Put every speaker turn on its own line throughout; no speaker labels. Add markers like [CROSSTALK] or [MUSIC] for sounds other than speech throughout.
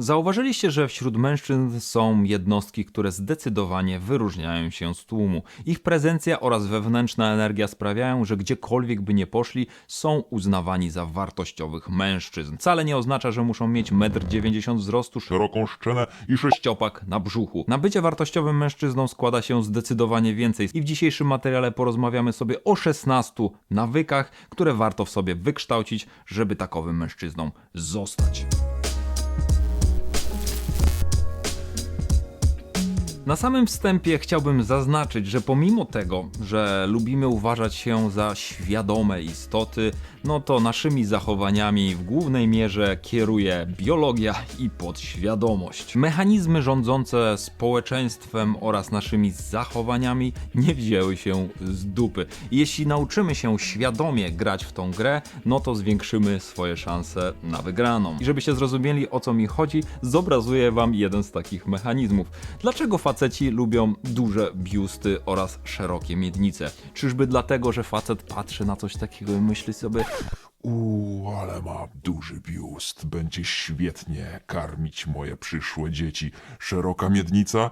Zauważyliście, że wśród mężczyzn są jednostki, które zdecydowanie wyróżniają się z tłumu. Ich prezencja oraz wewnętrzna energia sprawiają, że gdziekolwiek by nie poszli, są uznawani za wartościowych mężczyzn. Wcale nie oznacza, że muszą mieć 1,90 m wzrostu,
szeroką szczenę i
sześciopak na brzuchu. Na bycie wartościowym mężczyzną składa się zdecydowanie więcej i w dzisiejszym materiale porozmawiamy sobie o 16 nawykach, które warto w sobie wykształcić, żeby takowym mężczyzną zostać. Na samym wstępie chciałbym zaznaczyć, że pomimo tego, że lubimy uważać się za świadome istoty, no to naszymi zachowaniami w głównej mierze kieruje biologia i podświadomość. Mechanizmy rządzące społeczeństwem oraz naszymi zachowaniami nie wzięły się z dupy. Jeśli nauczymy się świadomie grać w tą grę, no to zwiększymy swoje szanse na wygraną. I żebyście zrozumieli o co mi chodzi, zobrazuję wam jeden z takich mechanizmów. Dlaczego faceci lubią duże biusty oraz szerokie miednice? Czyżby dlatego, że facet patrzy na coś takiego i myśli sobie,
Uuu, ale ma duży biust. Będzie świetnie karmić moje przyszłe dzieci. Szeroka miednica?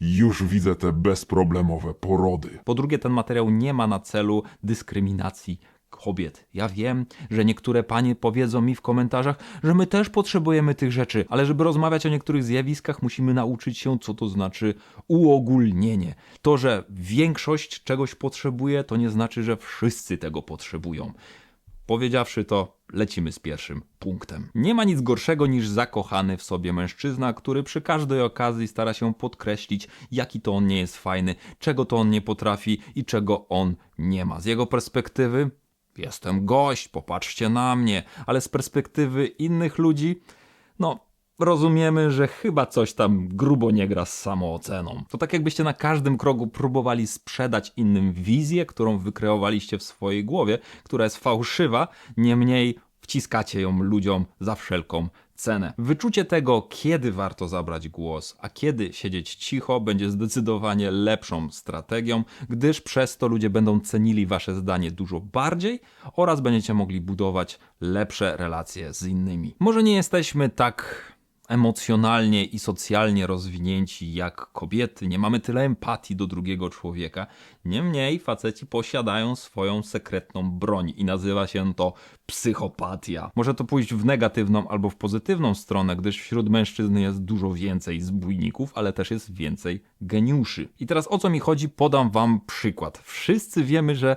Już widzę te bezproblemowe porody.
Po drugie, ten materiał nie ma na celu dyskryminacji kobiet. Ja wiem, że niektóre panie powiedzą mi w komentarzach, że my też potrzebujemy tych rzeczy, ale żeby rozmawiać o niektórych zjawiskach, musimy nauczyć się, co to znaczy uogólnienie. To, że większość czegoś potrzebuje, to nie znaczy, że wszyscy tego potrzebują. Powiedziawszy to, lecimy z pierwszym punktem. Nie ma nic gorszego niż zakochany w sobie mężczyzna, który przy każdej okazji stara się podkreślić, jaki to on nie jest fajny, czego to on nie potrafi i czego on nie ma. Z jego perspektywy jestem gość, popatrzcie na mnie, ale z perspektywy innych ludzi, no rozumiemy, że chyba coś tam grubo nie gra z samooceną. To tak jakbyście na każdym kroku próbowali sprzedać innym wizję, którą wykreowaliście w swojej głowie, która jest fałszywa, niemniej wciskacie ją ludziom za wszelką cenę. Wyczucie tego, kiedy warto zabrać głos, a kiedy siedzieć cicho, będzie zdecydowanie lepszą strategią, gdyż przez to ludzie będą cenili wasze zdanie dużo bardziej oraz będziecie mogli budować lepsze relacje z innymi. Może nie jesteśmy tak emocjonalnie i socjalnie rozwinięci jak kobiety, nie mamy tyle empatii do drugiego człowieka. Niemniej faceci posiadają swoją sekretną broń i nazywa się to psychopatia. Może to pójść w negatywną albo w pozytywną stronę, gdyż wśród mężczyzn jest dużo więcej zbójników, ale też jest więcej geniuszy. I teraz o co mi chodzi? Podam wam przykład. Wszyscy wiemy, że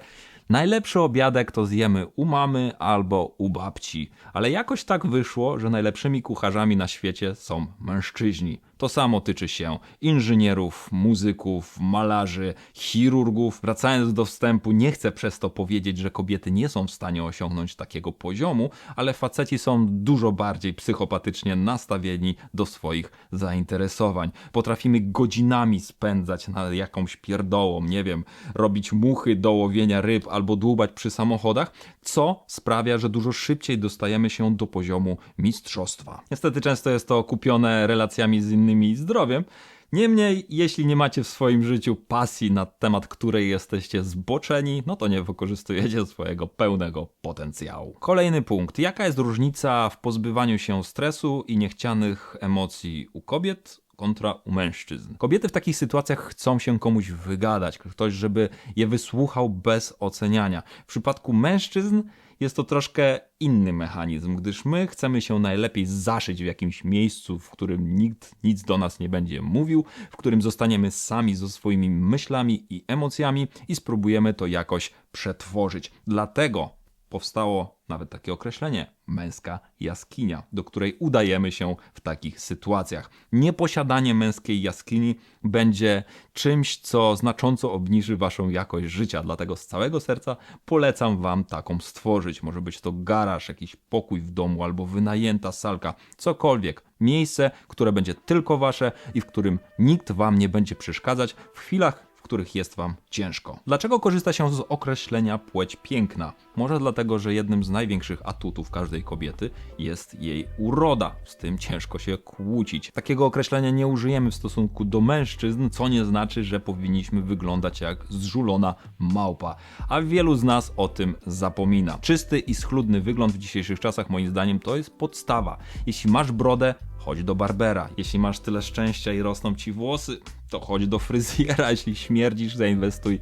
Najlepszy obiadek to zjemy u mamy albo u babci, ale jakoś tak wyszło, że najlepszymi kucharzami na świecie są mężczyźni. To samo tyczy się inżynierów, muzyków, malarzy, chirurgów. Wracając do wstępu, nie chcę przez to powiedzieć, że kobiety nie są w stanie osiągnąć takiego poziomu, ale faceci są dużo bardziej psychopatycznie nastawieni do swoich zainteresowań. Potrafimy godzinami spędzać na jakąś pierdołą, nie wiem, robić muchy do łowienia ryb albo dłubać przy samochodach, co sprawia, że dużo szybciej dostajemy się do poziomu mistrzostwa. Niestety często jest to kupione relacjami z innymi i zdrowiem. Niemniej, jeśli nie macie w swoim życiu pasji na temat której jesteście zboczeni, no to nie wykorzystujecie swojego pełnego potencjału. Kolejny punkt. Jaka jest różnica w pozbywaniu się stresu i niechcianych emocji u kobiet kontra u mężczyzn. Kobiety w takich sytuacjach chcą się komuś wygadać, ktoś, żeby je wysłuchał bez oceniania. W przypadku mężczyzn jest to troszkę inny mechanizm, gdyż my chcemy się najlepiej zaszyć w jakimś miejscu, w którym nikt nic do nas nie będzie mówił, w którym zostaniemy sami ze swoimi myślami i emocjami i spróbujemy to jakoś przetworzyć. Dlatego powstało nawet takie określenie męska jaskinia, do której udajemy się w takich sytuacjach. Nieposiadanie męskiej jaskini będzie czymś, co znacząco obniży waszą jakość życia, dlatego z całego serca polecam wam taką stworzyć. Może być to garaż, jakiś pokój w domu albo wynajęta salka, cokolwiek. Miejsce, które będzie tylko wasze i w którym nikt wam nie będzie przeszkadzać w chwilach, których jest Wam ciężko. Dlaczego korzysta się z określenia płeć piękna? Może dlatego, że jednym z największych atutów każdej kobiety jest jej uroda. Z tym ciężko się kłócić. Takiego określenia nie użyjemy w stosunku do mężczyzn, co nie znaczy, że powinniśmy wyglądać jak zżulona małpa. A wielu z nas o tym zapomina. Czysty i schludny wygląd w dzisiejszych czasach, moim zdaniem, to jest podstawa. Jeśli masz brodę, chodź do barbera. Jeśli masz tyle szczęścia i rosną ci włosy, to chodź do fryzjera. [LAUGHS] Jeśli śmierdzisz, zainwestuj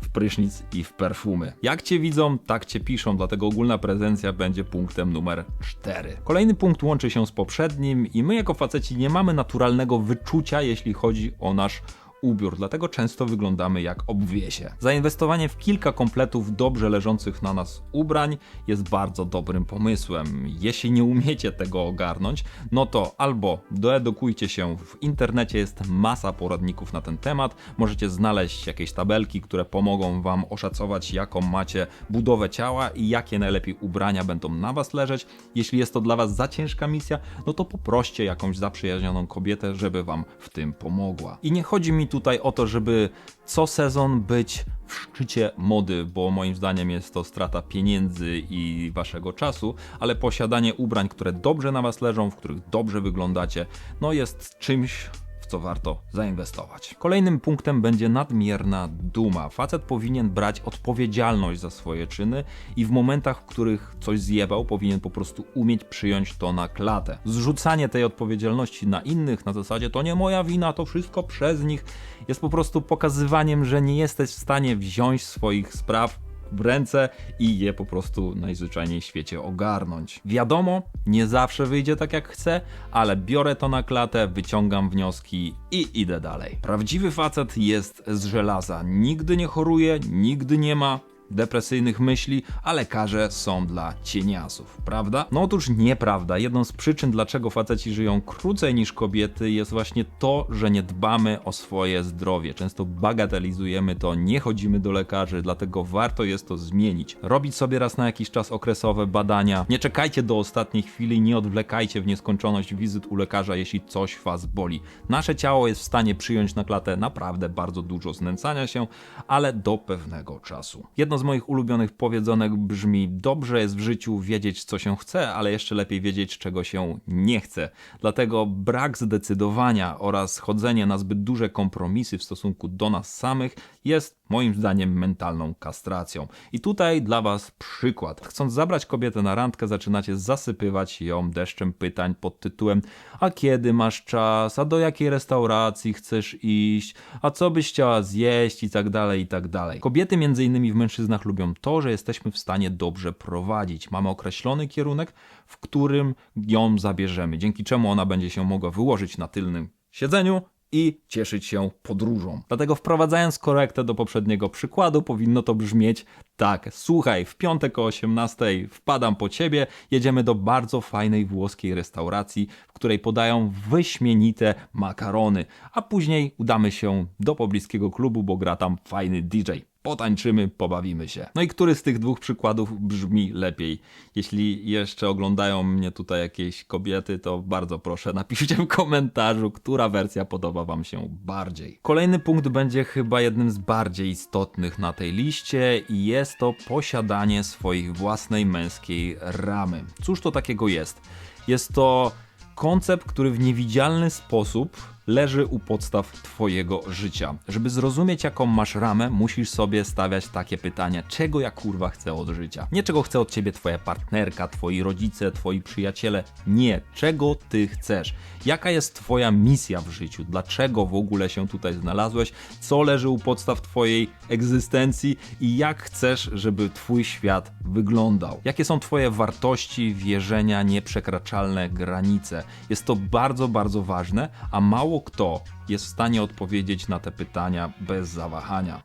w prysznic i w perfumy. Jak cię widzą, tak cię piszą, dlatego ogólna prezencja będzie punktem numer 4. Kolejny punkt łączy się z poprzednim i my jako faceci nie mamy naturalnego wyczucia, jeśli chodzi o nasz ubiór, dlatego często wyglądamy jak obwiesie. Zainwestowanie w kilka kompletów dobrze leżących na nas ubrań jest bardzo dobrym pomysłem. Jeśli nie umiecie tego ogarnąć, no to albo doedukujcie się, w internecie jest masa poradników na ten temat, możecie znaleźć jakieś tabelki, które pomogą wam oszacować jaką macie budowę ciała i jakie najlepiej ubrania będą na was leżeć. Jeśli jest to dla was za ciężka misja, no to poproście jakąś zaprzyjaźnioną kobietę, żeby wam w tym pomogła. I nie chodzi mi tutaj o to, żeby co sezon być w szczycie mody, bo moim zdaniem jest to strata pieniędzy i waszego czasu, ale posiadanie ubrań, które dobrze na was leżą, w których dobrze wyglądacie, no jest czymś, co warto zainwestować. Kolejnym punktem będzie nadmierna duma. Facet powinien brać odpowiedzialność za swoje czyny i w momentach, w których coś zjebał, powinien po prostu umieć przyjąć to na klatę. Zrzucanie tej odpowiedzialności na innych na zasadzie to nie moja wina, to wszystko przez nich jest po prostu pokazywaniem, że nie jesteś w stanie wziąć swoich spraw ręce i je po prostu najzwyczajniej w świecie ogarnąć. Wiadomo, nie zawsze wyjdzie tak jak chcę, ale biorę to na klatę, wyciągam wnioski i idę dalej. Prawdziwy facet jest z żelaza. Nigdy nie choruje, nigdy nie ma depresyjnych myśli, a lekarze są dla cieniasów, prawda? No otóż nieprawda. Jedną z przyczyn, dlaczego faceci żyją krócej niż kobiety, jest właśnie to, że nie dbamy o swoje zdrowie. Często bagatelizujemy to, nie chodzimy do lekarzy, dlatego warto jest to zmienić. Robić sobie raz na jakiś czas okresowe badania. Nie czekajcie do ostatniej chwili, nie odwlekajcie w nieskończoność wizyt u lekarza, jeśli coś was boli. Nasze ciało jest w stanie przyjąć na klatę naprawdę bardzo dużo znęcania się, ale do pewnego czasu. Jedno z moich ulubionych powiedzonek brzmi: Dobrze jest w życiu wiedzieć, co się chce, ale jeszcze lepiej wiedzieć, czego się nie chce. Dlatego brak zdecydowania oraz chodzenie na zbyt duże kompromisy w stosunku do nas samych jest moim zdaniem mentalną kastracją. I tutaj dla Was przykład. Chcąc zabrać kobietę na randkę, zaczynacie zasypywać ją deszczem pytań pod tytułem: A kiedy masz czas? A do jakiej restauracji chcesz iść? A co byś chciała zjeść? I tak dalej, i tak dalej. Kobiety, między innymi w mężczyznach, lubią to, że jesteśmy w stanie dobrze prowadzić. Mamy określony kierunek, w którym ją zabierzemy, dzięki czemu ona będzie się mogła wyłożyć na tylnym siedzeniu i cieszyć się podróżą. Dlatego wprowadzając korektę do poprzedniego przykładu, powinno to brzmieć tak. Słuchaj, w piątek o 18 wpadam po ciebie, jedziemy do bardzo fajnej włoskiej restauracji, w której podają wyśmienite makarony, a później udamy się do pobliskiego klubu, bo gra tam fajny DJ potańczymy, pobawimy się. No i który z tych dwóch przykładów brzmi lepiej? Jeśli jeszcze oglądają mnie tutaj jakieś kobiety, to bardzo proszę napiszcie w komentarzu, która wersja podoba wam się bardziej. Kolejny punkt będzie chyba jednym z bardziej istotnych na tej liście i jest to posiadanie swojej własnej męskiej ramy. Cóż to takiego jest? Jest to koncept, który w niewidzialny sposób leży u podstaw Twojego życia. Żeby zrozumieć, jaką masz ramę, musisz sobie stawiać takie pytania: czego ja kurwa chcę od życia? Nie czego chce od ciebie Twoja partnerka, Twoi rodzice, Twoi przyjaciele. Nie, czego Ty chcesz. Jaka jest Twoja misja w życiu? Dlaczego w ogóle się tutaj znalazłeś? Co leży u podstaw Twojej egzystencji i jak chcesz, żeby Twój świat wyglądał? Jakie są Twoje wartości, wierzenia, nieprzekraczalne granice? Jest to bardzo, bardzo ważne, a mało kto jest w stanie odpowiedzieć na te pytania bez zawahania.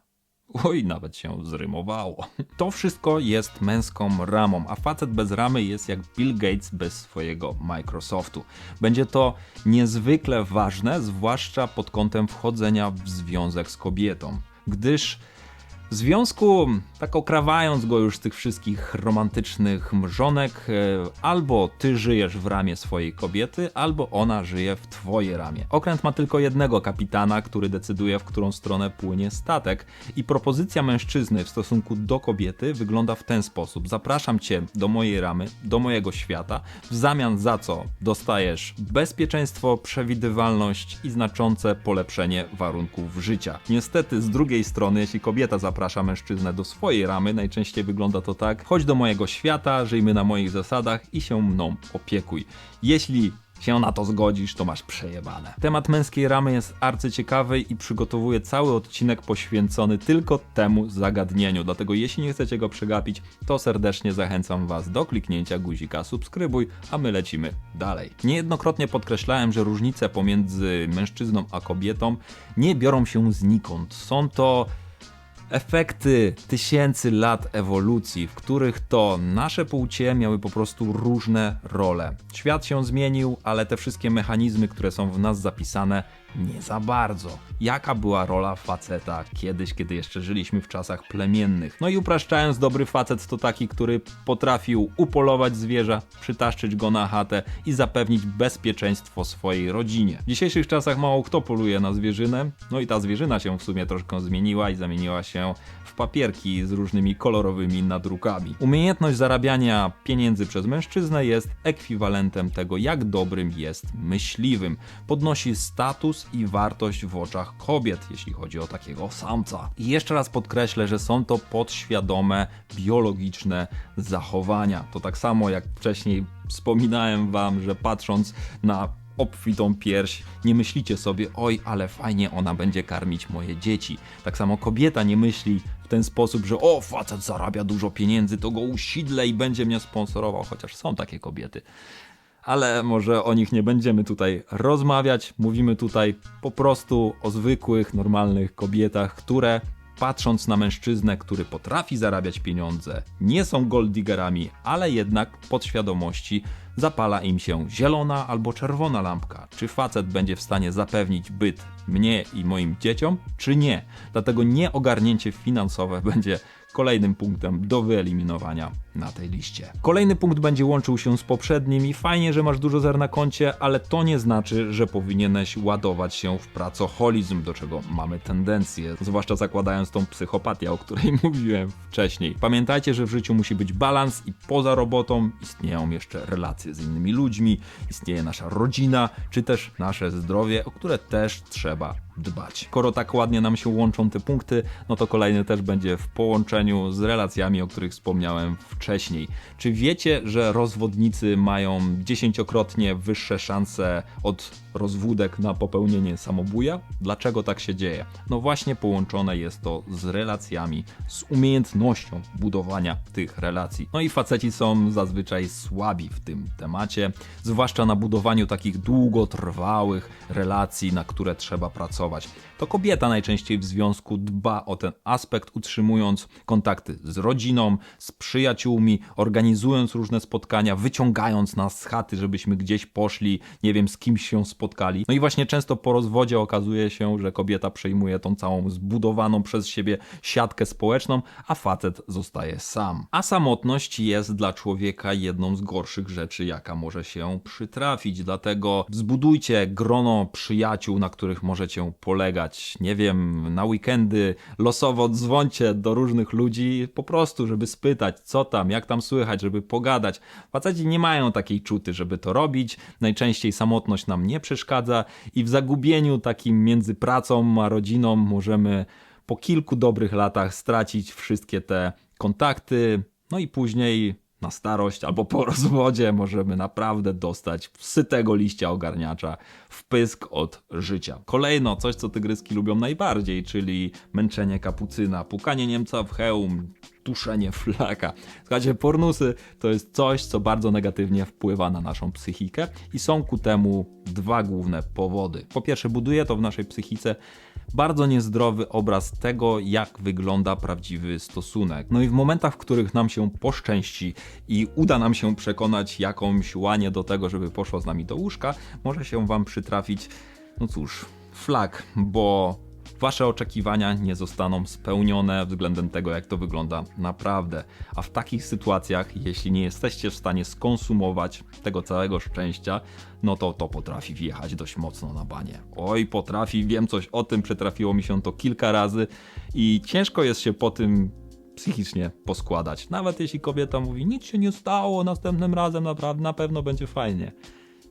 Oj, nawet się zrymowało. To wszystko jest męską ramą, a facet bez ramy jest jak Bill Gates bez swojego Microsoftu. Będzie to niezwykle ważne, zwłaszcza pod kątem wchodzenia w związek z kobietą, gdyż w związku, tak okrawając go już z tych wszystkich romantycznych mrzonek, e, albo ty żyjesz w ramie swojej kobiety, albo ona żyje w twojej ramie. Okręt ma tylko jednego kapitana, który decyduje, w którą stronę płynie statek, i propozycja mężczyzny w stosunku do kobiety wygląda w ten sposób: zapraszam cię do mojej ramy, do mojego świata, w zamian za co dostajesz bezpieczeństwo, przewidywalność i znaczące polepszenie warunków życia. Niestety, z drugiej strony, jeśli kobieta zaprasza zaprasza mężczyznę do swojej ramy. Najczęściej wygląda to tak: chodź do mojego świata, żyjmy na moich zasadach i się mną opiekuj. Jeśli się na to zgodzisz, to masz przejebane. Temat męskiej ramy jest arcyciekawy i przygotowuję cały odcinek poświęcony tylko temu zagadnieniu. Dlatego jeśli nie chcecie go przegapić, to serdecznie zachęcam Was do kliknięcia guzika subskrybuj, a my lecimy dalej. Niejednokrotnie podkreślałem, że różnice pomiędzy mężczyzną a kobietą nie biorą się znikąd. Są to efekty tysięcy lat ewolucji, w których to nasze płcie miały po prostu różne role. Świat się zmienił, ale te wszystkie mechanizmy, które są w nas zapisane, nie za bardzo. Jaka była rola faceta kiedyś, kiedy jeszcze żyliśmy w czasach plemiennych? No i upraszczając, dobry facet to taki, który potrafił upolować zwierza, przytaszczyć go na chatę i zapewnić bezpieczeństwo swojej rodzinie. W dzisiejszych czasach mało kto poluje na zwierzynę, no i ta zwierzyna się w sumie troszkę zmieniła i zamieniła się w papierki z różnymi kolorowymi nadrukami. Umiejętność zarabiania pieniędzy przez mężczyznę jest ekwiwalentem tego, jak dobrym jest myśliwym. Podnosi status i wartość w oczach kobiet, jeśli chodzi o takiego samca. I jeszcze raz podkreślę, że są to podświadome, biologiczne zachowania. To tak samo jak wcześniej wspominałem wam, że patrząc na obfitą pierś, nie myślicie sobie, oj, ale fajnie ona będzie karmić moje dzieci. Tak samo kobieta nie myśli w ten sposób, że o, facet zarabia dużo pieniędzy, to go usidlę i będzie mnie sponsorował, chociaż są takie kobiety. Ale może o nich nie będziemy tutaj rozmawiać. Mówimy tutaj po prostu o zwykłych, normalnych kobietach, które patrząc na mężczyznę, który potrafi zarabiać pieniądze, nie są golddiggerami, ale jednak podświadomości zapala im się zielona albo czerwona lampka. Czy facet będzie w stanie zapewnić byt mnie i moim dzieciom, czy nie? Dlatego nieogarnięcie finansowe [LAUGHS] będzie kolejnym punktem do wyeliminowania na tej liście. Kolejny punkt będzie łączył się z poprzednim i fajnie, że masz dużo zer na koncie, ale to nie znaczy, że powinieneś ładować się w pracoholizm, do czego mamy tendencję, zwłaszcza zakładając tą psychopatię, o której [LAUGHS] mówiłem wcześniej. Pamiętajcie, że w życiu musi być balans i poza robotą istnieją jeszcze relacje z innymi ludźmi, istnieje nasza rodzina, czy też nasze zdrowie, o które też trzeba dbać. Skoro tak ładnie nam się łączą te punkty, no to kolejny też będzie w połączeniu z relacjami, o których wspomniałem wcześniej. Czy wiecie, że rozwodnicy mają dziesięciokrotnie wyższe szanse od rozwódek na popełnienie samobuja? Dlaczego tak się dzieje? No właśnie połączone jest to z relacjami, z umiejętnością budowania tych relacji. No i faceci są zazwyczaj słabi w tym temacie, zwłaszcza na budowaniu takich długotrwałych relacji, na które trzeba pracować. To kobieta najczęściej w związku dba o ten aspekt, utrzymując kontakty z rodziną, z przyjaciółmi, organizując różne spotkania, wyciągając nas z chaty, żebyśmy gdzieś poszli, nie wiem, z kimś się spotkali. No i właśnie często po rozwodzie okazuje się, że kobieta przejmuje tą całą zbudowaną przez siebie siatkę społeczną, a facet zostaje sam. A samotność jest dla człowieka jedną z gorszych rzeczy, jaka może się przytrafić. Dlatego zbudujcie grono przyjaciół, na których możecie polegać. Nie wiem, na weekendy losowo dzwońcie do różnych ludzi, po prostu, żeby spytać, co tam, jak tam słychać, żeby pogadać. Faceci nie mają takiej czuty, żeby to robić. Najczęściej samotność nam nie przeszkadza i w zagubieniu takim między pracą a rodziną możemy po kilku dobrych latach stracić wszystkie te kontakty, no i później na starość albo po [LAUGHS] rozwodzie możemy naprawdę dostać sytego liścia ogarniacza w pysk od życia. Kolejno coś, co tygryski lubią najbardziej, czyli męczenie kapucyna, pukanie Niemca w hełm, tuszenie flaka. Słuchajcie, pornusy to jest coś, co bardzo negatywnie wpływa na naszą psychikę i są ku temu dwa główne powody. Po pierwsze, buduje to w naszej psychice bardzo niezdrowy obraz tego, jak wygląda prawdziwy stosunek. No i w momentach, w których nam się poszczęści i uda nam się przekonać jakąś łanię do tego, żeby poszła z nami do łóżka, może się wam przytrafić, no cóż, flag, bo Wasze oczekiwania nie zostaną spełnione względem tego, jak to wygląda naprawdę. A w takich sytuacjach, jeśli nie jesteście w stanie skonsumować tego całego szczęścia, no to to potrafi wjechać dość mocno na banie. Oj, potrafi, wiem coś o tym, przytrafiło mi się to kilka razy i ciężko jest się po tym psychicznie poskładać. Nawet jeśli kobieta mówi, nic się nie stało, następnym razem naprawdę na pewno będzie fajnie.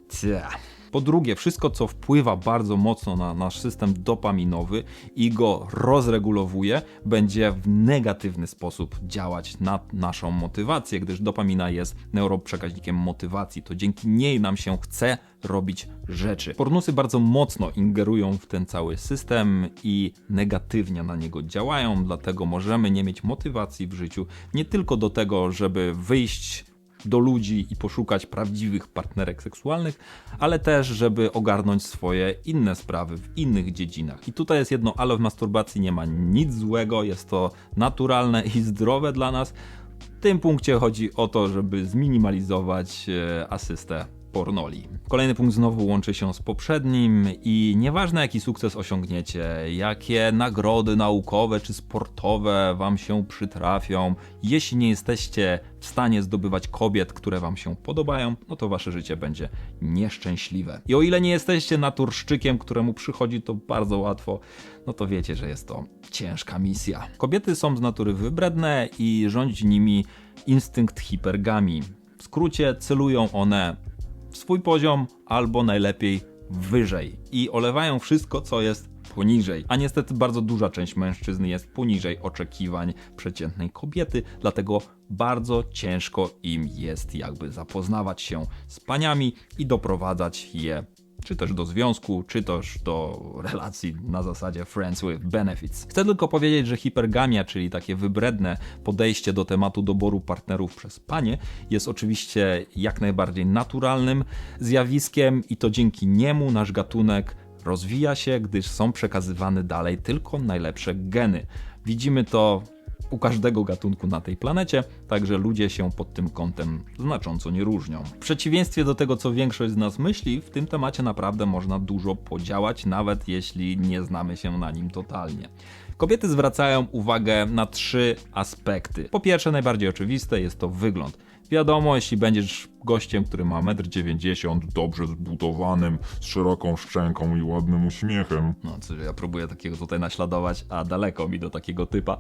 Cia. Po drugie, wszystko co wpływa bardzo mocno na nasz system dopaminowy i go rozregulowuje, będzie w negatywny sposób działać na naszą motywację, gdyż dopamina jest neuroprzekaźnikiem motywacji. To dzięki niej nam się chce robić rzeczy. Pornusy bardzo mocno ingerują w ten cały system i negatywnie na niego działają, dlatego możemy nie mieć motywacji w życiu nie tylko do tego, żeby wyjść do ludzi i poszukać prawdziwych partnerek seksualnych, ale też, żeby ogarnąć swoje inne sprawy w innych dziedzinach. I tutaj jest jedno, ale w masturbacji nie ma nic złego, jest to naturalne i zdrowe dla nas. W tym punkcie chodzi o to, żeby zminimalizować e, asystę pornoli. Kolejny punkt znowu łączy się z poprzednim i nieważne jaki sukces osiągniecie, jakie nagrody naukowe czy sportowe wam się przytrafią, jeśli nie jesteście w stanie zdobywać kobiet, które wam się podobają, no to wasze życie będzie nieszczęśliwe. I o ile nie jesteście naturszczykiem, któremu przychodzi to bardzo łatwo, no to wiecie, że jest to ciężka misja. Kobiety są z natury wybredne i rządzi nimi instynkt hipergami. W skrócie celują one swój poziom albo najlepiej wyżej i olewają wszystko, co jest poniżej. A niestety bardzo duża część mężczyzn jest poniżej oczekiwań przeciętnej kobiety, dlatego bardzo ciężko im jest jakby zapoznawać się z paniami i doprowadzać je czy też do związku, czy też do relacji na zasadzie friends with benefits. Chcę tylko powiedzieć, że hipergamia, czyli takie wybredne podejście do tematu doboru partnerów przez panie, jest oczywiście jak najbardziej naturalnym zjawiskiem i to dzięki niemu nasz gatunek rozwija się, gdyż są przekazywane dalej tylko najlepsze geny. Widzimy to u każdego gatunku na tej planecie, także ludzie się pod tym kątem znacząco nie różnią. W przeciwieństwie do tego, co większość z nas myśli, w tym temacie naprawdę można dużo podziałać, nawet jeśli nie znamy się na nim totalnie. Kobiety zwracają uwagę na trzy aspekty. Po pierwsze, najbardziej oczywiste jest to wygląd. Wiadomo, jeśli będziesz gościem, który ma 1,90 m,
Dobrze zbudowanym, z szeroką szczęką i ładnym uśmiechem.
no co ja próbuję takiego tutaj naśladować, a daleko mi do takiego typa.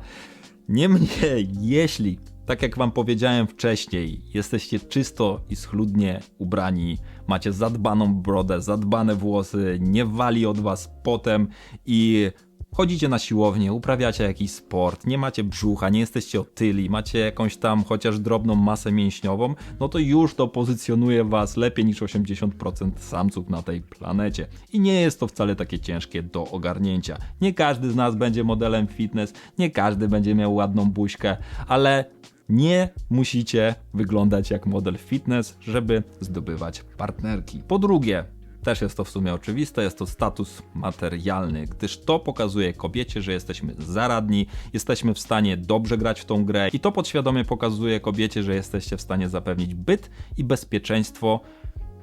Niemniej, jeśli, tak jak wam powiedziałem wcześniej, jesteście czysto i schludnie ubrani, macie zadbaną brodę, zadbane włosy, nie wali od was potem i chodzicie na siłownię, uprawiacie jakiś sport, nie macie brzucha, nie jesteście otyli, macie jakąś tam chociaż drobną masę mięśniową, no to już to pozycjonuje was lepiej niż 80% samców na tej planecie. I nie jest to wcale takie ciężkie do ogarnięcia. Nie każdy z nas będzie modelem fitness, nie każdy będzie miał ładną buźkę, ale nie musicie wyglądać jak model fitness, żeby zdobywać partnerki. Po drugie, też jest to w sumie oczywiste, jest to status materialny, gdyż to pokazuje kobiecie, że jesteśmy zaradni, jesteśmy w stanie dobrze grać w tą grę i to podświadomie pokazuje kobiecie, że jesteście w stanie zapewnić byt i bezpieczeństwo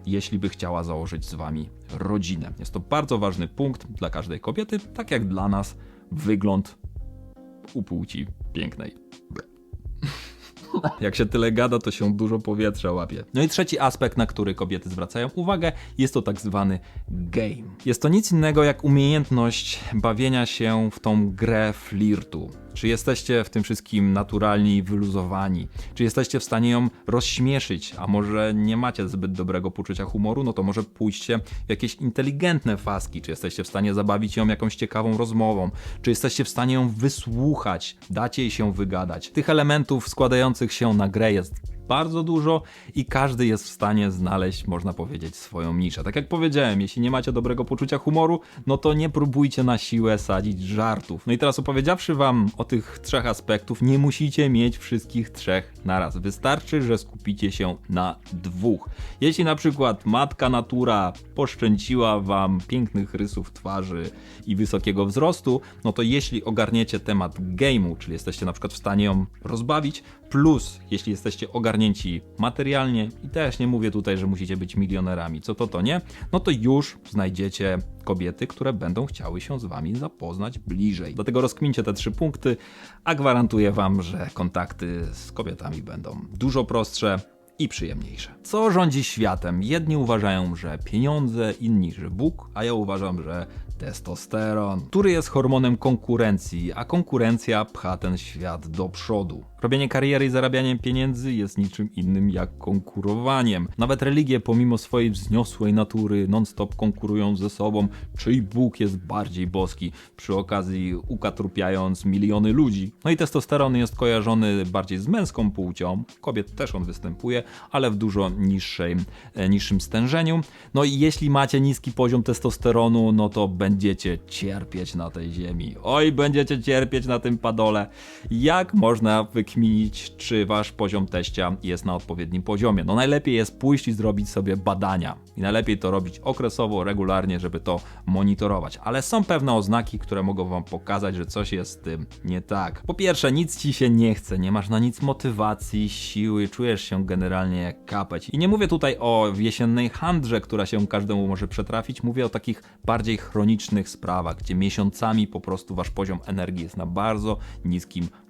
jeśli by chciała założyć z wami rodzinę. Jest to bardzo ważny punkt dla każdej kobiety, tak jak dla nas wygląd u płci pięknej. [LAUGHS] Jak się tyle gada, to się dużo powietrza łapie. No i trzeci aspekt, na który kobiety zwracają uwagę, jest to tak zwany game. Jest to nic innego jak umiejętność bawienia się w tą grę flirtu. Czy jesteście w tym wszystkim naturalni i wyluzowani? Czy jesteście w stanie ją rozśmieszyć? A może nie macie zbyt dobrego poczucia humoru? No to może pójście w jakieś inteligentne faski. Czy jesteście w stanie zabawić ją jakąś ciekawą rozmową? Czy jesteście w stanie ją wysłuchać? Dać jej się wygadać? Tych elementów składających się na grę jest bardzo dużo i każdy jest w stanie znaleźć, można powiedzieć, swoją niszę. Tak jak powiedziałem, jeśli nie macie dobrego poczucia humoru, no to nie próbujcie na siłę sadzić żartów. No i teraz opowiedziawszy wam o tych trzech aspektów, nie musicie mieć wszystkich trzech naraz. Wystarczy, że skupicie się na dwóch. Jeśli na przykład matka natura poszczęciła wam pięknych rysów twarzy i wysokiego wzrostu, no to jeśli ogarniecie temat game'u, czyli jesteście na przykład w stanie ją rozbawić, plus jeśli jesteście ogarnięci materialnie i też nie mówię tutaj, że musicie być milionerami, co to to nie, no to już znajdziecie kobiety, które będą chciały się z wami zapoznać bliżej. Dlatego rozkmincie te trzy punkty, a gwarantuję wam, że kontakty z kobietami będą dużo prostsze i przyjemniejsze. Co rządzi światem? Jedni uważają, że pieniądze, inni, że Bóg, a ja uważam, że testosteron, który jest hormonem konkurencji, a konkurencja pcha ten świat do przodu. Robienie kariery i zarabianie pieniędzy jest niczym innym jak konkurowaniem. Nawet religie, pomimo swojej wzniosłej natury, non-stop konkurują ze sobą, czyj Bóg jest bardziej boski, przy okazji ukatrupiając miliony ludzi. No i testosteron jest kojarzony bardziej z męską płcią, kobiet też on występuje, ale w dużo niższej, e, niższym stężeniu. No i jeśli macie niski poziom testosteronu, no to będziecie cierpieć na tej ziemi. Oj, będziecie cierpieć na tym padole. Jak można wykminić, czy wasz poziom teścia jest na odpowiednim poziomie? No najlepiej jest pójść i zrobić sobie badania. I najlepiej to robić okresowo, regularnie, żeby to monitorować. Ale są pewne oznaki, które mogą wam pokazać, że coś jest z tym nie tak. Po pierwsze, nic ci się nie chce, nie masz na nic motywacji, siły, czujesz się generalnie jak kapeć. I nie mówię tutaj o jesiennej handrze, która się każdemu może przetrafić, mówię o takich bardziej chronicznych sprawach, gdzie miesiącami po prostu wasz poziom energii jest na bardzo niskim poziomie.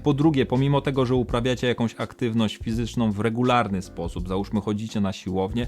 Po drugie, pomimo tego, że uprawiacie jakąś aktywność fizyczną w regularny sposób, załóżmy chodzicie na siłownię,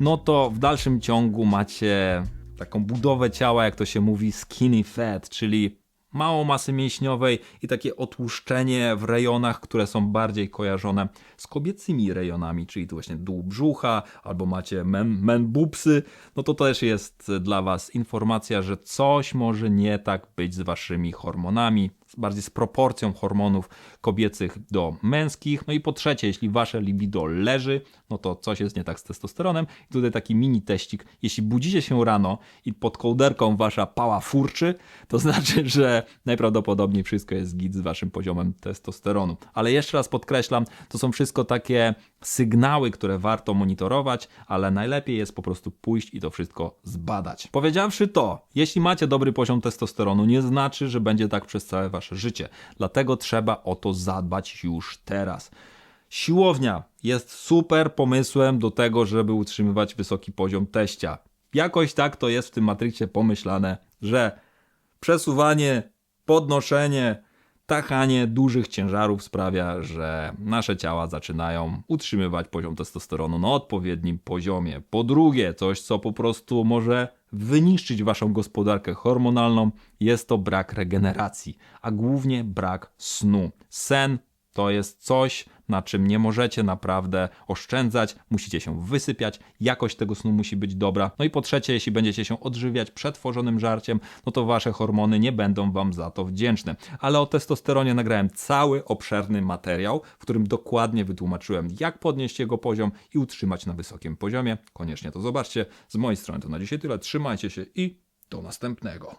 no to w dalszym ciągu macie taką budowę ciała, jak to się mówi, skinny fat, czyli mało masy mięśniowej i takie otłuszczenie w rejonach, które są bardziej kojarzone z kobiecymi rejonami, czyli tu właśnie dół brzucha, albo macie men, men boobsy, no to też jest dla was informacja, że coś może nie tak być z waszymi hormonami, bardziej z proporcją hormonów kobiecych do męskich. No i po trzecie, jeśli wasze libido leży, no to coś jest nie tak z testosteronem. I tutaj taki mini teścik. Jeśli budzicie się rano i pod kołderką wasza pała furczy, to [LAUGHS] znaczy, że najprawdopodobniej wszystko jest git z waszym poziomem testosteronu. Ale jeszcze raz podkreślam, to są wszystko takie sygnały, które warto monitorować, ale najlepiej jest po prostu pójść i to wszystko zbadać. Powiedziawszy to, jeśli macie dobry poziom testosteronu, nie znaczy, że będzie tak przez całe wasze życie. Dlatego trzeba o to zadbać już teraz. Siłownia jest super pomysłem do tego, żeby utrzymywać wysoki poziom teścia. Jakoś tak to jest w tym Matrixie pomyślane, że przesuwanie, podnoszenie, tachanie dużych ciężarów sprawia, że nasze ciała zaczynają utrzymywać poziom testosteronu na odpowiednim poziomie. Po drugie, coś co po prostu może wyniszczyć waszą gospodarkę hormonalną, jest to brak regeneracji, a głównie brak snu. Sen to jest coś, na czym nie możecie naprawdę oszczędzać, musicie się wysypiać, jakość tego snu musi być dobra. No i po trzecie, jeśli będziecie się odżywiać przetworzonym żarciem, no to wasze hormony nie będą wam za to wdzięczne. Ale o testosteronie nagrałem cały obszerny materiał, w którym dokładnie wytłumaczyłem, jak podnieść jego poziom i utrzymać na wysokim poziomie. Koniecznie to zobaczcie. Z mojej strony to na dzisiaj tyle. Trzymajcie się i do następnego.